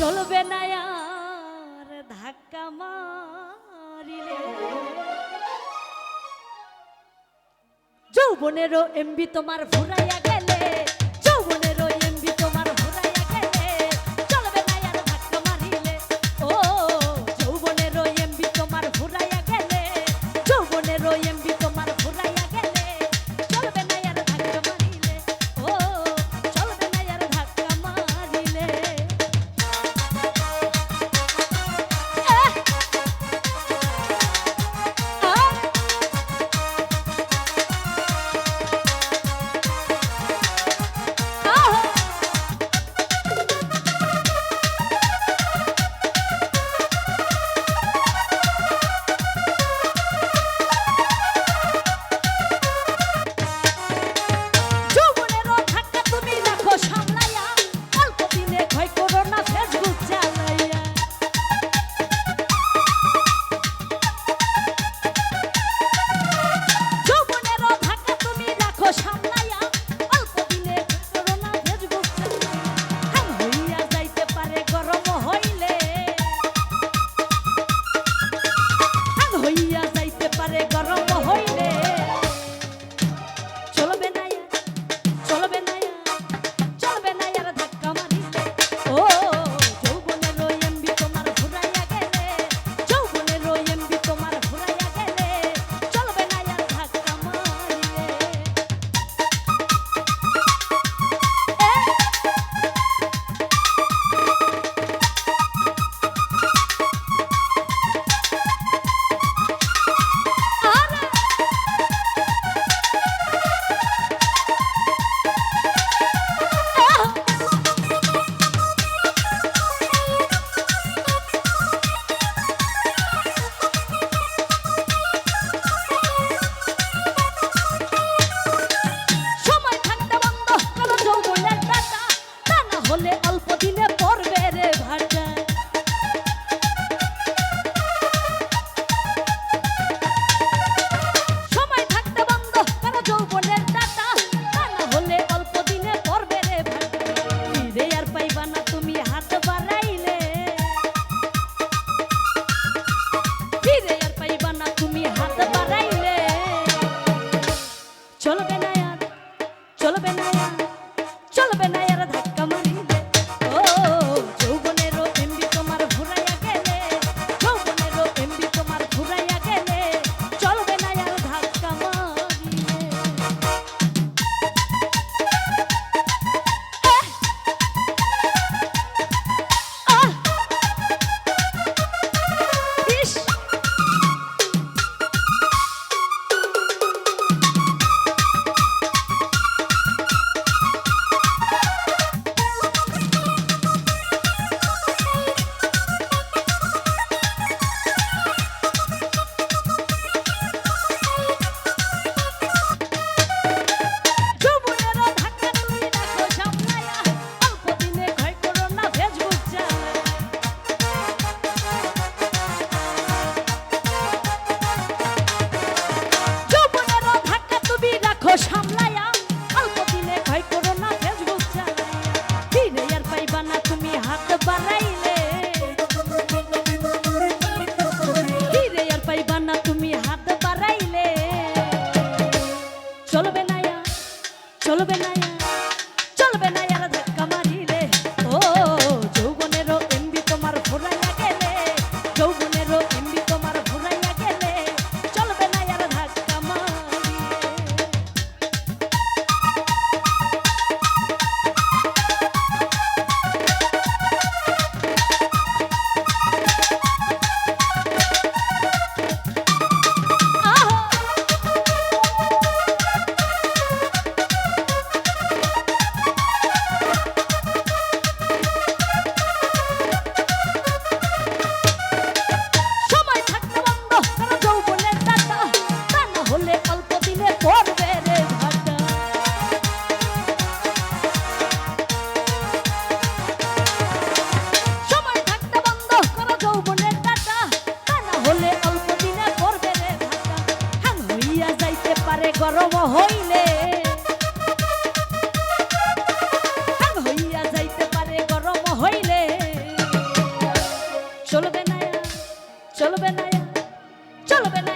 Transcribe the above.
চলবে না আর ধাক্কা মারিলে। যৌবনেরও এমবি তোমার ভুলাইয়া গেলে। চলবে না চলবে না